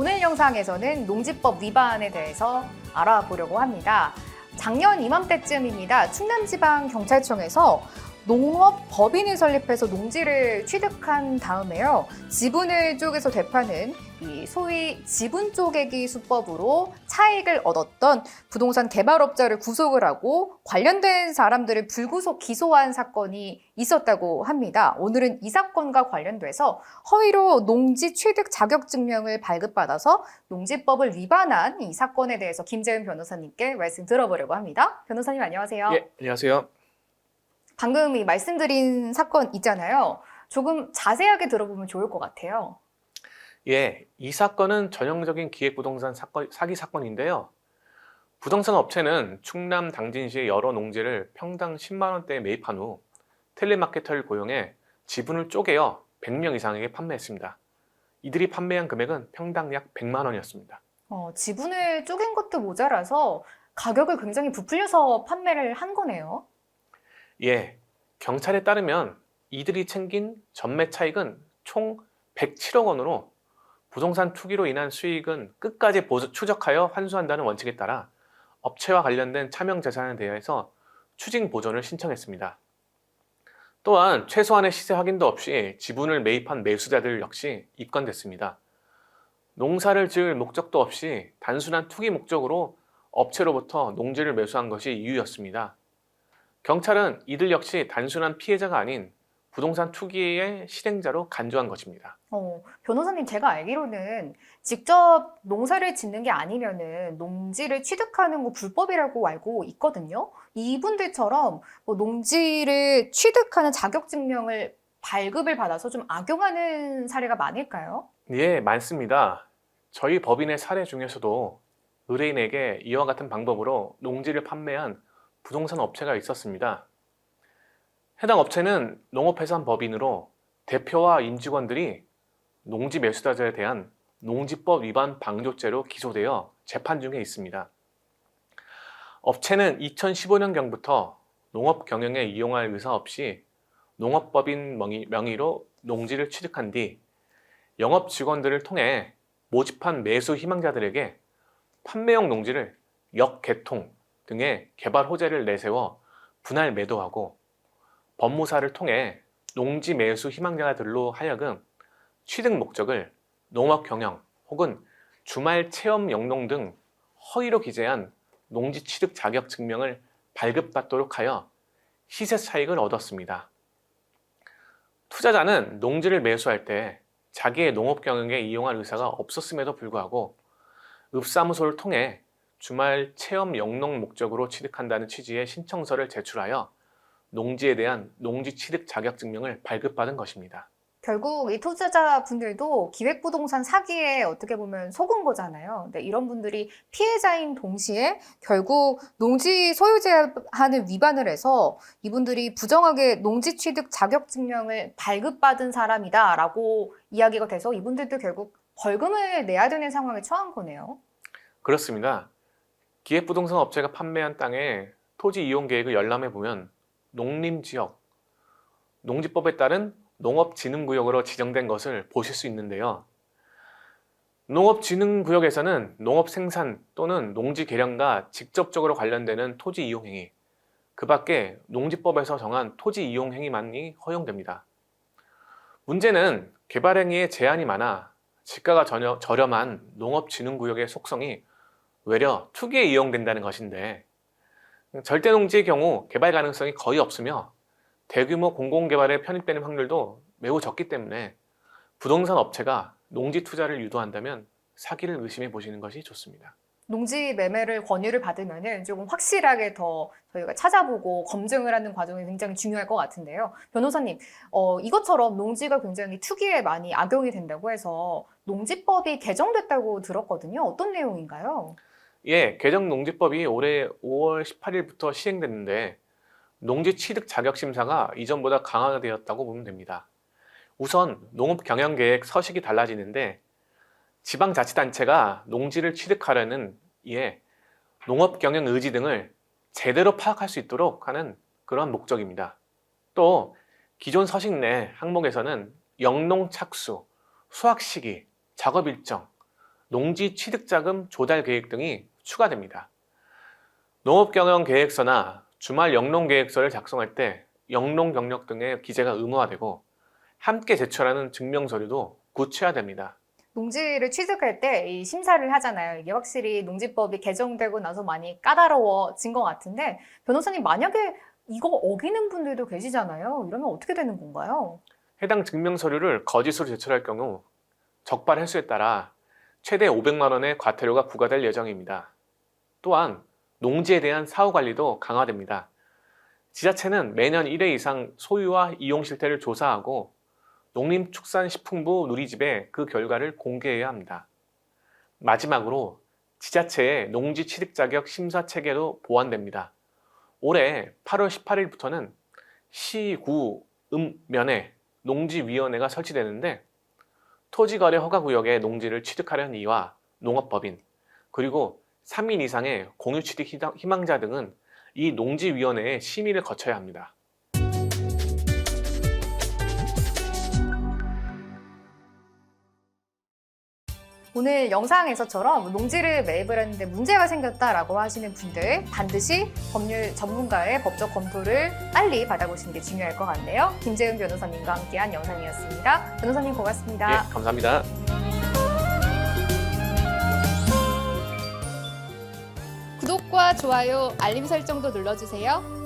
오늘 영상에서는 농지법 위반에 대해서 알아보려고 합니다. 작년 이맘때쯤입니다. 충남지방경찰청에서 농업 법인을 설립해서 농지를 취득한 다음에요. 지분을 쪼개서 되파는 이 소위 지분 쪼개기 수법으로 차익을 얻었던 부동산 개발업자를 구속을 하고 관련된 사람들을 불구속 기소한 사건이 있었다고 합니다. 오늘은 이 사건과 관련돼서 허위로 농지 취득 자격 증명을 발급받아서 농지법을 위반한 이 사건에 대해서 김재은 변호사님께 말씀 들어보려고 합니다. 변호사님 안녕하세요. 예, 안녕하세요. 방금 이 말씀드린 사건 있잖아요. 조금 자세하게 들어보면 좋을 것 같아요. 예, 이 사건은 전형적인 기획부동산 사건, 사기 사건인데요. 부동산 업체는 충남 당진시의 여러 농지를 평당 10만 원대에 매입한 후 텔레마케터를 고용해 지분을 쪼개어 100명 이상에게 판매했습니다. 이들이 판매한 금액은 평당 약 100만 원이었습니다. 어, 지분을 쪼갠 것도 모자라서 가격을 굉장히 부풀려서 판매를 한 거네요. 예, 경찰에 따르면 이들이 챙긴 전매 차익은 총 107억 원으로 부동산 투기로 인한 수익은 끝까지 보수- 추적하여 환수한다는 원칙에 따라 업체와 관련된 차명 재산에 대해서 추징 보전을 신청했습니다. 또한 최소한의 시세 확인도 없이 지분을 매입한 매수자들 역시 입건됐습니다. 농사를 지을 목적도 없이 단순한 투기 목적으로 업체로부터 농지를 매수한 것이 이유였습니다. 경찰은 이들 역시 단순한 피해자가 아닌 부동산 투기의 실행자로 간주한 것입니다. 어, 변호사님 제가 알기로는 직접 농사를 짓는 게 아니면은 농지를 취득하는 거 불법이라고 알고 있거든요. 이분들처럼 뭐 농지를 취득하는 자격증명을 발급을 받아서 좀 악용하는 사례가 많을까요? 예, 많습니다. 저희 법인의 사례 중에서도 의뢰인에게 이와 같은 방법으로 농지를 판매한 부동산 업체가 있었습니다. 해당 업체는 농업해산법인으로 대표와 임직원들이 농지 매수자들에 대한 농지법 위반 방조죄로 기소되어 재판 중에 있습니다. 업체는 2015년경부터 농업 경영에 이용할 의사 없이 농업법인 명의, 명의로 농지를 취득한 뒤 영업 직원들을 통해 모집한 매수 희망자들에게 판매용 농지를 역개통 등의 개발 호재를 내세워 분할 매도하고 법무사를 통해 농지 매수 희망자들로 하여금 취득 목적을 농업 경영 혹은 주말 체험 영농 등 허위로 기재한 농지 취득 자격 증명을 발급받도록 하여 시세 차익을 얻었습니다. 투자자는 농지를 매수할 때 자기의 농업 경영에 이용할 의사가 없었음에도 불구하고 읍사무소를 통해 주말 체험 영농 목적으로 취득한다는 취지의 신청서를 제출하여 농지에 대한 농지 취득 자격 증명을 발급받은 것입니다. 결국 이 투자자분들도 기획부동산 사기에 어떻게 보면 속은 거잖아요. 근데 이런 분들이 피해자인 동시에 결국 농지 소유제한을 위반을 해서 이분들이 부정하게 농지 취득 자격 증명을 발급받은 사람이다라고 이야기가 돼서 이분들도 결국 벌금을 내야 되는 상황에 처한 거네요. 그렇습니다. 기획부동산 업체가 판매한 땅의 토지 이용 계획을 열람해 보면 농림지역, 농지법에 따른 농업진흥구역으로 지정된 것을 보실 수 있는데요. 농업진흥구역에서는 농업 생산 또는 농지 개량과 직접적으로 관련되는 토지 이용 행위, 그 밖에 농지법에서 정한 토지 이용 행위만이 허용됩니다. 문제는 개발 행위에 제한이 많아 지가가 전혀 저렴한 농업진흥구역의 속성이 외려 투기에 이용된다는 것인데 절대 농지의 경우 개발 가능성이 거의 없으며 대규모 공공개발에 편입되는 확률도 매우 적기 때문에 부동산 업체가 농지 투자를 유도한다면 사기를 의심해 보시는 것이 좋습니다. 농지 매매를 권유를 받으면은 조금 확실하게 더 저희가 찾아보고 검증을 하는 과정이 굉장히 중요할 것 같은데요. 변호사님, 어, 이것처럼 농지가 굉장히 투기에 많이 악용이 된다고 해서 농지법이 개정됐다고 들었거든요. 어떤 내용인가요? 예, 개정 농지법이 올해 5월 18일부터 시행됐는데 농지 취득 자격 심사가 이전보다 강화되었다고 보면 됩니다. 우선 농업 경영 계획 서식이 달라지는데 지방 자치단체가 농지를 취득하려는 이에 농업 경영 의지 등을 제대로 파악할 수 있도록 하는 그런 목적입니다. 또 기존 서식 내 항목에서는 영농 착수, 수확 시기, 작업 일정, 농지 취득자금 조달 계획 등이 추가됩니다. 농업경영계획서나 주말 영농계획서를 작성할 때 영농 경력 등의 기재가 의무화되고 함께 제출하는 증명서류도 구체화됩니다. 농지를 취득할 때 이 심사를 하잖아요. 이게 확실히 농지법이 개정되고 나서 많이 까다로워진 것 같은데 변호사님 만약에 이거 어기는 분들도 계시잖아요. 이러면 어떻게 되는 건가요? 해당 증명서류를 거짓으로 제출할 경우 적발 횟수에 따라 최대 500만 원의 과태료가 부과될 예정입니다. 또한 농지에 대한 사후 관리도 강화됩니다. 지자체는 매년 1회 이상 소유와 이용 실태를 조사하고 농림축산식품부 누리집에 그 결과를 공개해야 합니다. 마지막으로 지자체의 농지 취득 자격 심사 체계도 보완됩니다. 올해 8월 18일부터는 시, 구, 음, 면에 농지위원회가 설치되는데 토지거래 허가구역에 농지를 취득하려는 이와 농업법인 그리고 3인 이상의 공유취득 희망- 희망자 등은 이 농지위원회의 심의를 거쳐야 합니다. 오늘 영상에서처럼 농지를 매입을 했는데 문제가 생겼다라고 하시는 분들 반드시 법률 전문가의 법적 검토를 빨리 받아보시는 게 중요할 것 같네요. 김재은 변호사님과 함께한 영상이었습니다. 변호사님 고맙습니다. 예, 감사합니다. 구독과 좋아요, 알림 설정도 눌러주세요.